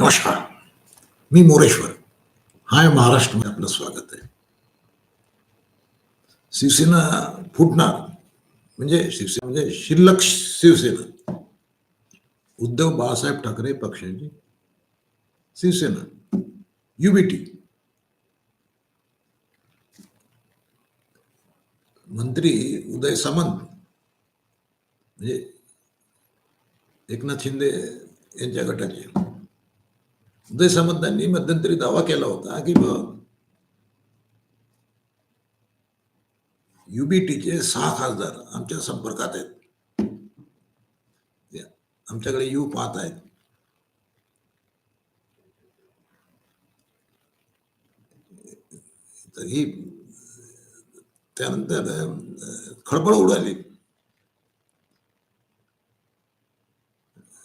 नमस्कार, मी मोरेश्वर. हाय महाराष्ट्रमध्ये आपलं स्वागत आहे. शिवसेना फुटणार, म्हणजे शिवसेना म्हणजे शिल्लक शिवसेना. उद्धव बाळासाहेब ठाकरे पक्षाची शिवसेना, युबीटी. मंत्री उदय सामंत, म्हणजे एकनाथ शिंदे यांच्या गटाचे. उदय सामंतांनी मध्यंतरी दावा केला होता की युबीटीचे सहा खासदार आमच्या संपर्कात आहेत. आमच्याकडे यू पाहत आहेत. तर ही त्यानंतर खळबळ उडाली.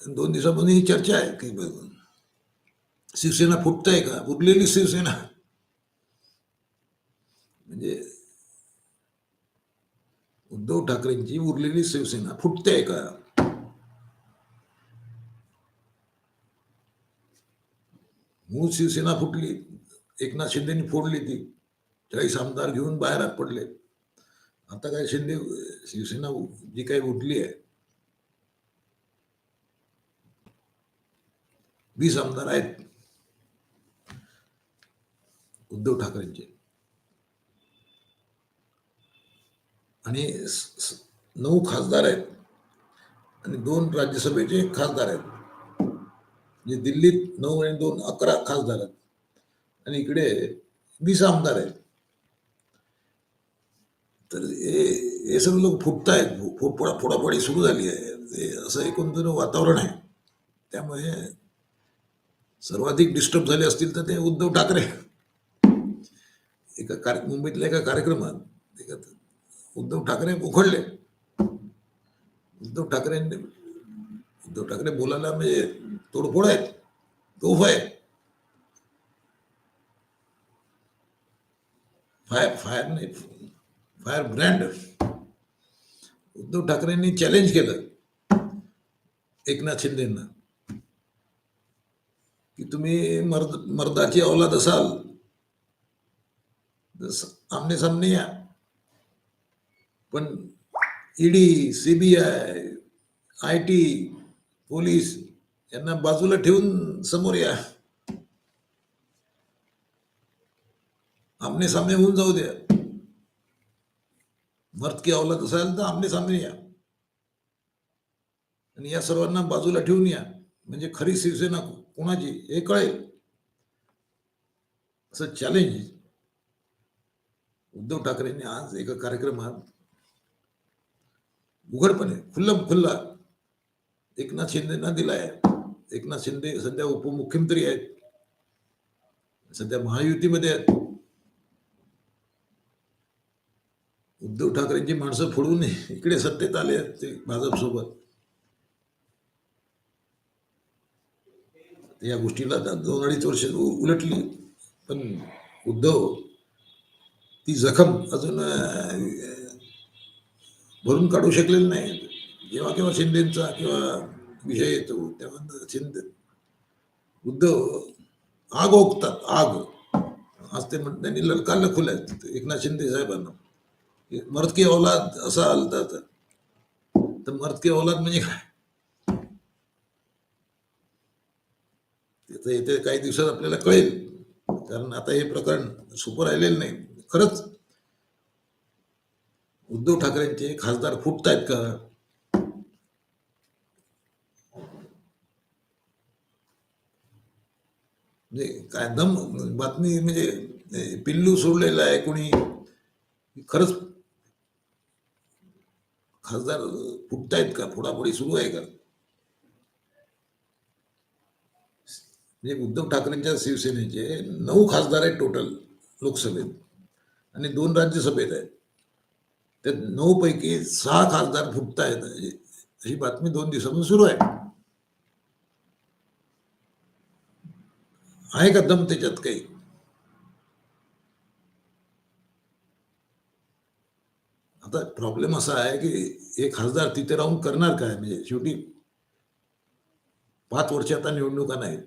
दोन दिवसापासून ही चर्चा आहे की शिवसेना फुटताय का? उरलेली शिवसेना. म्हणजे उद्धव ठाकरेंची उरलेली शिवसेना फुटते का? मूळ शिवसेना फुटली, एकनाथ शिंदेनी फोडली ती. चाळीस आमदार घेऊन बाहेर पडले. आता काय शिंदे, शिवसेना जी काही उठली आहे. वीस आमदार आहेत. उद्धव ठाकरेंचे. आणि नऊ खासदार आहेत आणि दोन राज्यसभेचे खासदार आहेत. म्हणजे दिल्लीत नऊ आणि दोन अकरा खासदार आहेत. आणि इकडे वीस आमदार आहेत. तर हे सगळे लोक फुटतायत. आहेत फु- फोडा फोडाफोडी सुरू झाली आहे. असं एकूण वातावरण आहे. त्यामुळे सर्वाधिक डिस्टर्ब झाले असतील तर ते उद्धव ठाकरे. एका कार्य मुंबईतल्या एका कार्यक्रमात एका उद्धव ठाकरे उखडले उद्धव ठाकरेंनी उद्धव ठाकरे बोलायला म्हणजे तोडफोड आहेत तोफ आहे फायर फायर नाही फायर ब्रँड. उद्धव ठाकरेंनी चॅलेंज केलं एकनाथ शिंदेना. की तुम्ही मर्द मर्दाची औलाद असाल आमने सामने या. पण ED CBI I T police यांना बाजूला ठेवून समोर या. आमने सामने होऊन जाऊ द्या. मर्द की अवलत असाल तर आमने सामने या. आणि या सर्वांना बाजूला ठेवून या. म्हणजे खरी शिवसेना कोणाची? हे कळेल. असं चॅलेंज उद्धव ठाकरेंनी आज एका कार्यक्रमात उघडपणे खुल्लम खुल्ला एकनाथ शिंदेना दिलाय. एकनाथ शिंदे सध्या उपमुख्यमंत्री आहेत. सध्या महायुतीमध्ये आहेत. उद्धव ठाकरेंची माणसं फोडून इकडे सत्तेत आले आहेत ते भाजपसोबत. या गोष्टीला दोन अडीच वर्ष उलटली. पण उद्धव ती जखम अजून भरून काढू शकलेली नाही. जेव्हा केव्हा शिंदेचा किंवा विषय येतो तेव्हा शिंदे उद्धव आग ओकतात आग. आज ते म्हणत त्यांनी ललकारलं खुल्या एकनाथ शिंदे साहेबांना. की मर्द की औलाद असा आलता तर तर मर्द की औलाद म्हणजे काय? तिथं येते काही दिवसात आपल्याला कळेल. कारण आता हे प्रकरण सुपर राहिलेलं नाही. खरंच उद्धव ठाकरेंचे खासदार फुटतायत का? म्हणजे काय दम बातमी म्हणजे पिल्लू सोडलेला आहे कोणी? खरंच खासदार फुटतायत का? फोडाफोडी सुरू आहे का? म्हणजे उद्धव ठाकरेंच्या शिवसेनेचे नऊ खासदार आहेत टोटल लोकसभेत. आणि दोन राज्यसभेत आहेत. त्यात नऊ पैकी सहा खासदार फुटतायत. ही बातमी दोन दिवसापासून सुरू आहे. आहे का दम त्याच्यात काही? आता प्रॉब्लेम असा आहे की हे खासदार तिथे राहून करणार काय? म्हणजे शेवटी पाच वर्ष आता निवडणुका नाहीत.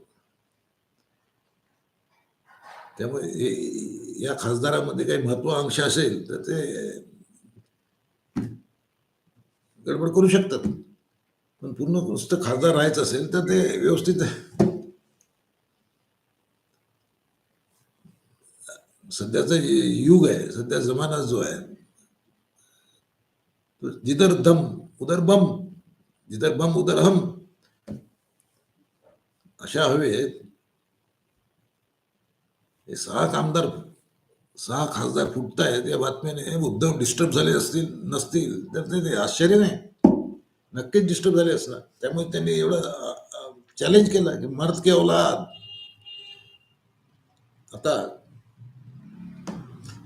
त्यामुळे या खासदारामध्ये काही महत्वाकांक्षा असेल तर ते गडबड करू शकतात. पण पूर्ण नुसतं खासदार राहायचं असेल तर ते व्यवस्थित सध्याचं युग आहे सध्या जमाना जो आहे तो जिधर दम उदर बम जिधर बम उदर हम अशा हवेत हे सहा कामदार सहा खासदार फुटतायत या बातम्याने उद्धव डिस्टर्ब झाले असतील नसतील तर ते आश्चर्य नाही. नक्कीच डिस्टर्ब झाले असणार. त्यामुळे त्यांनी एवढं चॅलेंज केलं की मर्द के औलाद. आता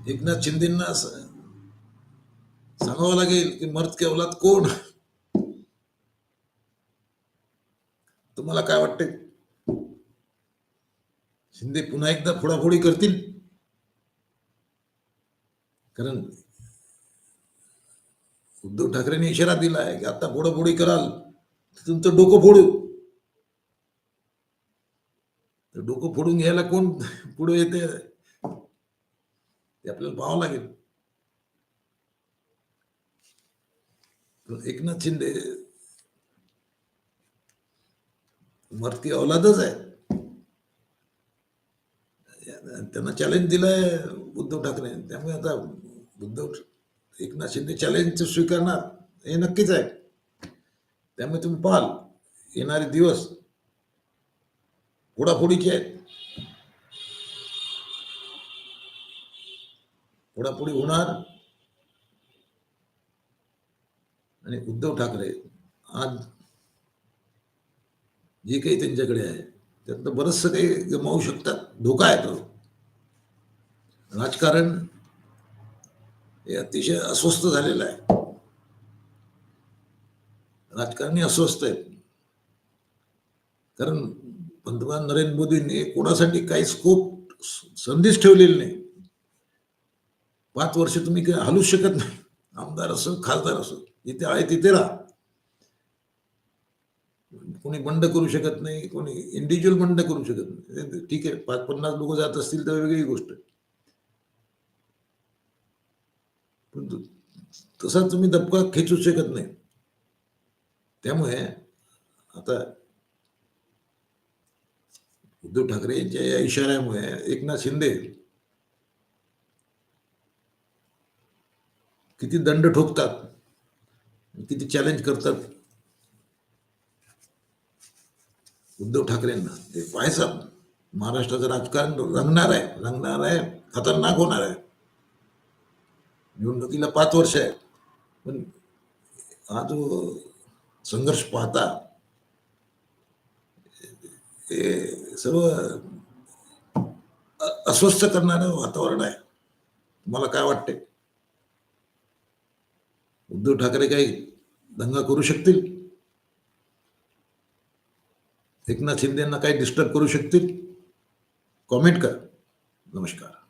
एकनाथ शिंदेना सांगावं लागेल की मर्द के औलाद कोण? तुम्हाला काय वाटते शिंदे पुन्हा एकदा फोडाफोडी करतील? कारण उद्धव ठाकरेंनी इशारा दिला आहे की आता फोडाफोडी कराल तर तुमचं डोकं फोडू. तर डोकं फोडून घ्यायला कोण पुढे येते? ते आपल्याला पाहावं लागेल. एकनाथ शिंदे मरती औलादच आहे त्यांना चॅलेंज दिलंय उद्धव ठाकरे. त्यामुळे आता उद्धव एकनाथ शिंदे चॅलेंज स्वीकारणार हे नक्कीच आहे. त्यामुळे तुम्ही पाहाल येणारे दिवस फोडाफोडीचे आहेत. फोडाफोडी होणार. आणि उद्धव ठाकरे आज जे काही त्यांच्याकडे आहे त्यातनं बरंचसं काही गमावू शकतात. धोका आहे तो. राजकारण हे अतिशय अस्वस्थ झालेलं आहे. राजकारणी अस्वस्थ आहेत. कारण पंतप्रधान नरेंद्र मोदींनी कोणासाठी काही स्कोप संधीच ठेवलेली नाही. पाच वर्ष तुम्ही काही हलूच शकत नाही. आमदार असो खासदार असो जिथे आहे तिथे राहा. कोणी बंड करू शकत नाही कोणी इंडिव्हिज्युअल बंड करू शकत नाही. ठीक आहे पाच पन्नास लोक जात असतील तर वेगळी गोष्ट आहे. पण तो- तसा तुम्ही दबका खेचू शकत नाही. त्यामुळे आता उद्धव ठाकरे यांच्या या इशाऱ्यामुळे एकनाथ शिंदे किती दंड ठोकतात किती चॅलेंज करतात. उद्धव ठाकरेंना ते पाहायचं महाराष्ट्राचं राजकारण रंगणार आहे रंगणार आहे खतरनाक होणार आहे. निवडणुकीला पाच वर्ष आहे पण हा जो संघर्ष पाहता ते सर्व अस्वस्थ करणारं वातावरण आहे. तुम्हाला काय वाटते उद्धव ठाकरे काही दंगा करू शकतील? एकनाथ शिंदेना काही डिस्टर्ब करू शकतील? कॉमेंट करा. नमस्कार.